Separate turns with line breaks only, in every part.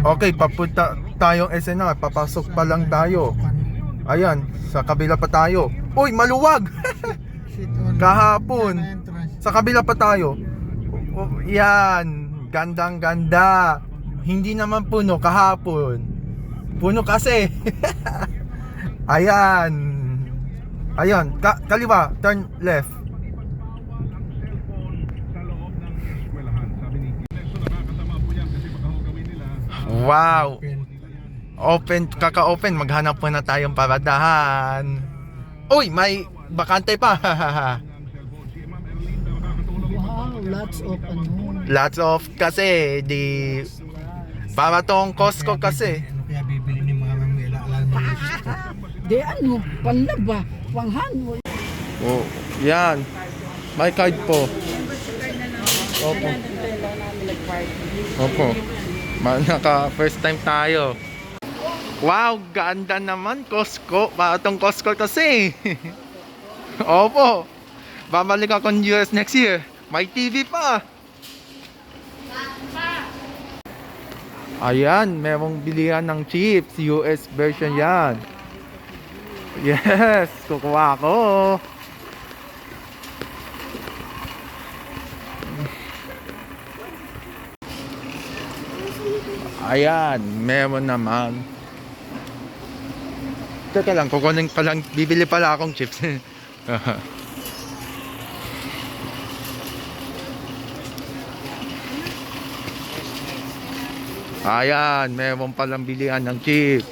Okay, papunta tayong SNR. Papasok pa lang tayo. Ayan, sa kabila pa tayo. Uy, maluwag! Kahapon. Sa kabila pa tayo. O- o- yan, gandang ganda. Hindi naman puno kahapon. Puno kasi. Ayan. Ayan, ka- kaliwa, turn left. Wow. Open, kaka-open, maghanap po na tayong paradahan. Uy, may bakante pa.
Wow, lots of ano.
Lots of kasi di para tong Costco kasi.
Ano kaya bibili ni mga mamila? Alam mo
Di ano, panlaba, panghan.
Oh, yan. May card po. Opo. Opo. Naka first time tayo. Wow, ganda naman Costco. Para tong Costco kasi. Opo. Babalik ako ng US next year. May TV pa. Ayan, merong bilihan ng chips. US version yan. Yes, kukuha ko. Ayan, meron naman. Teka lang, kukunin pa lang, bibili pala akong chips. Ayan, meron palang bilihan ng chips.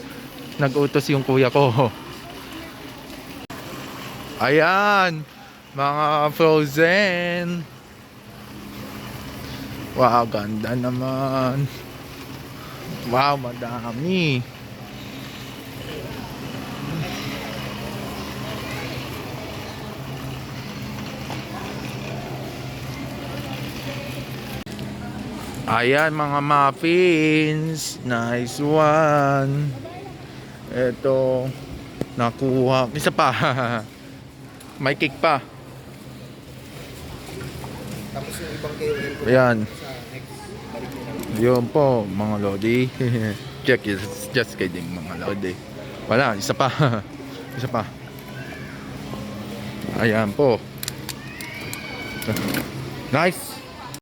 Nag-utos yung kuya ko. Ayan, mga frozen. Wow, ganda naman. Wow, madami. Ayan, mga muffins. Nice one. Ito, nakuha. Isa pa. May cake pa.
Tapos yung ibang kayo
Ayan.
sa next.
Yun po, mga lodi. Check it. Just kidding, mga lodi. Wala, isa pa. isa pa. Ayan po. Nice.